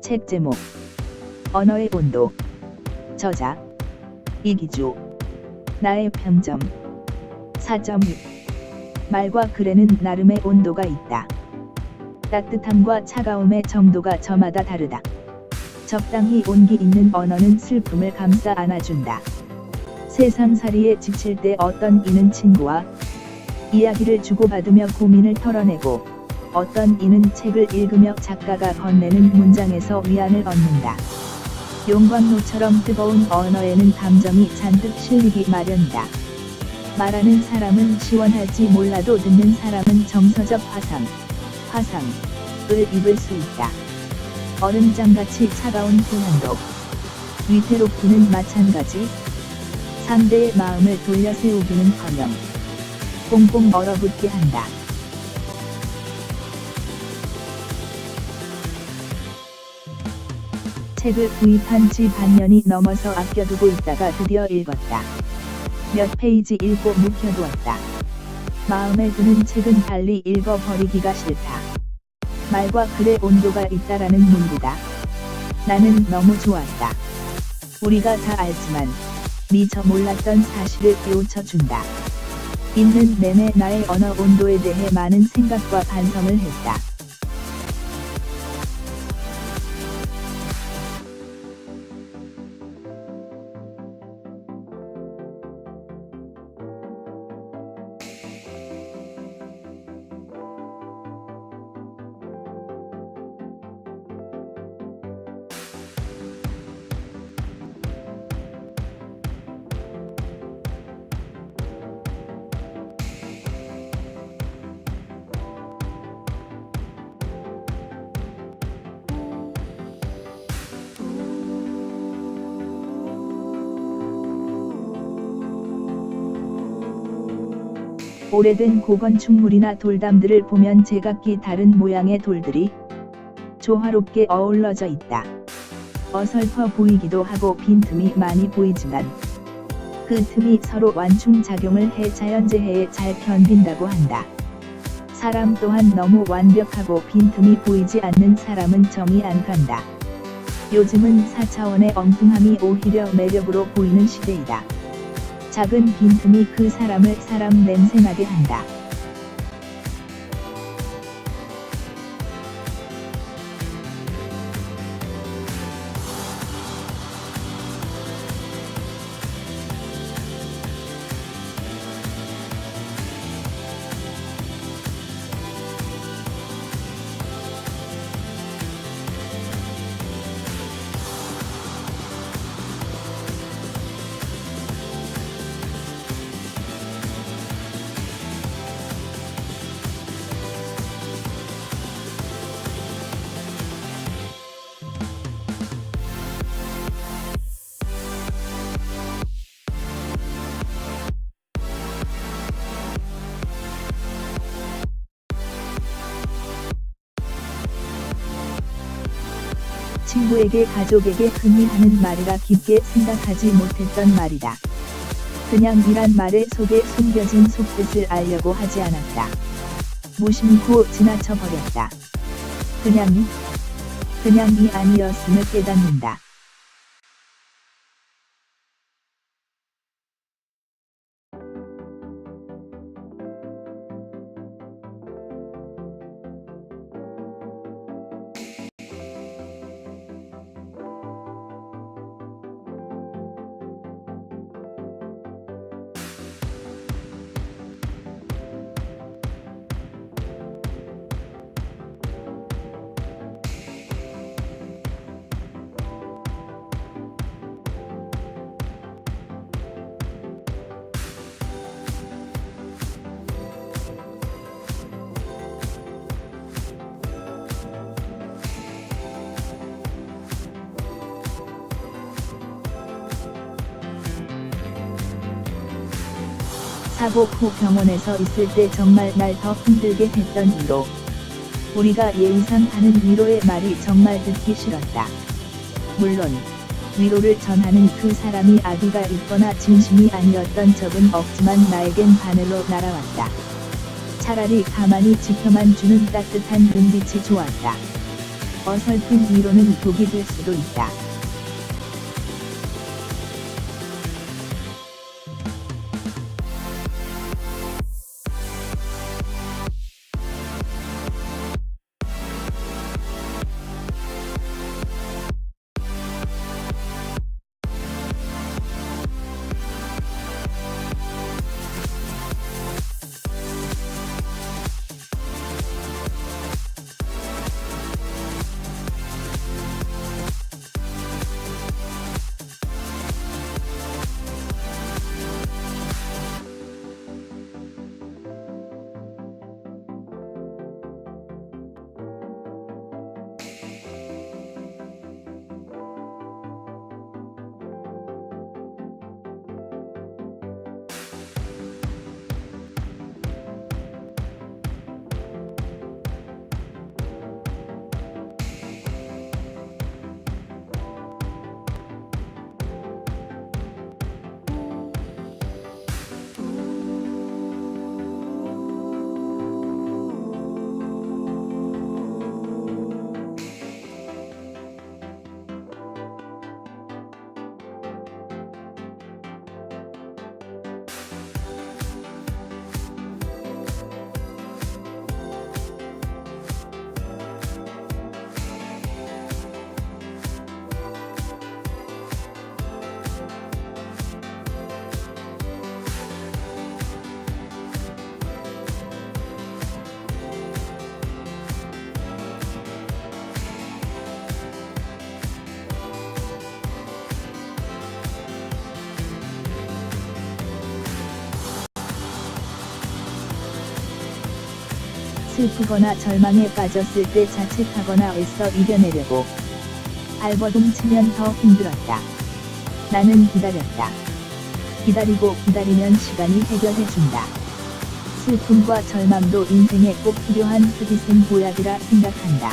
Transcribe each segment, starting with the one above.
책 제목 언어의 온도 저자 이기주 나의 평점 4.6 말과 글에는 나름의 온도가 있다. 따뜻함과 차가움의 정도가 저마다 다르다. 적당히 온기 있는 언어는 슬픔을 감싸 안아준다. 세상살이에 지칠 때 어떤 이는 친구와 이야기를 주고받으며 고민을 털어내고 어떤 이는 책을 읽으며 작가가 건네는 문장에서 위안을 얻는다. 용광로처럼 뜨거운 언어에는 감정이 잔뜩 실리기 마련이다. 말하는 사람은 시원할지 몰라도 듣는 사람은 정서적 화상, 화상을 입을 수 있다. 얼음장같이 차가운 표현도 위태롭기는 마찬가지 상대의 마음을 돌려 세우기는커녕 꽁꽁 얼어붙게 한다. 책을 구입한 지 반년이 넘어서 아껴두고 있다가 드디어 읽었다. 몇 페이지 읽고 묵혀두었다. 마음에 드는 책은 빨리 읽어버리기가 싫다. 말과 글의 온도가 있다라는 문구다. 나는 너무 좋았다. 우리가 다 알지만 미처 몰랐던 사실을 깨우쳐 준다. 읽는 내내 나의 언어 온도에 대해 많은 생각과 반성을 했다. 오래된 고건축물이나 돌담들을 보면 제각기 다른 모양의 돌들이 조화롭게 어우러져 있다. 어설퍼 보이기도 하고 빈틈이 많이 보이지만 그 틈이 서로 완충작용을 해 자연재해에 잘 견딘다고 한다. 사람 또한 너무 완벽하고 빈틈이 보이지 않는 사람은 정이 안 간다. 요즘은 4차원의 엉뚱함이 오히려 매력으로 보이는 시대이다. 작은 빈틈이 그 사람을 사람 냄새나게 한다. 친구에게 가족에게 흔히 하는 말이라 깊게 생각하지 못했던 말이다. 그냥 이란 말의 속에 숨겨진 속뜻을 알려고 하지 않았다. 무심코 지나쳐 버렸다. 그냥이, 그냥이 아니었음을 깨닫는다. 후 병원에서 있을 때 정말 날 더 힘들게 했던 위로. 우리가 예의상 하는 위로의 말이 정말 듣기 싫었다. 물론, 위로를 전하는 그 사람이 아기가 있거나 진심이 아니었던 적은 없지만 나에겐 바늘로 날아왔다. 차라리 가만히 지켜만 주는 따뜻한 눈빛이 좋았다. 어설픈 위로는 독이 될 수도 있다. 슬프거나 절망에 빠졌을 때 자책하거나 애써 이겨내려고 발버둥 치면 더 힘들었다. 나는 기다렸다. 기다리고 기다리면 시간이 해결해준다. 슬픔과 절망도 인생에 꼭 필요한 흐릿한 보약이라 생각한다.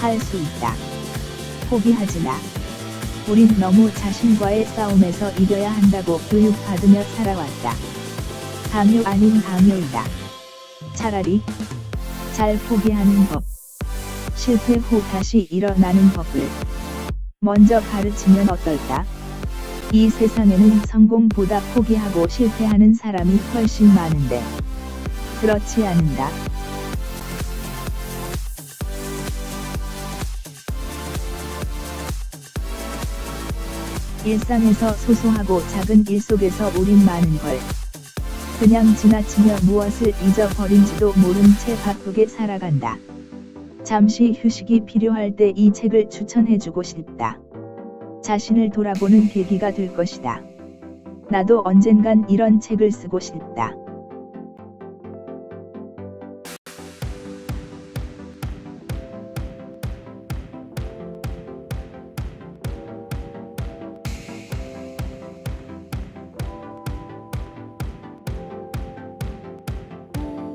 할 수 있다. 포기하지 마. 우린 너무 자신과의 싸움에서 이겨야 한다고 교육받으며 살아왔다. 강요 아닌 강요이다. 차라리 잘 포기하는 법. 실패 후 다시 일어나는 법을 먼저 가르치면 어떨까? 이 세상에는 성공보다 포기하고 실패하는 사람이 훨씬 많은데 그렇지 않은가? 일상에서 소소하고 작은 일 속에서 우린 많은 걸 그냥 지나치며 무엇을 잊어버린지도 모른 채 바쁘게 살아간다. 잠시 휴식이 필요할 때 이 책을 추천해주고 싶다. 자신을 돌아보는 계기가 될 것이다. 나도 언젠간 이런 책을 쓰고 싶다.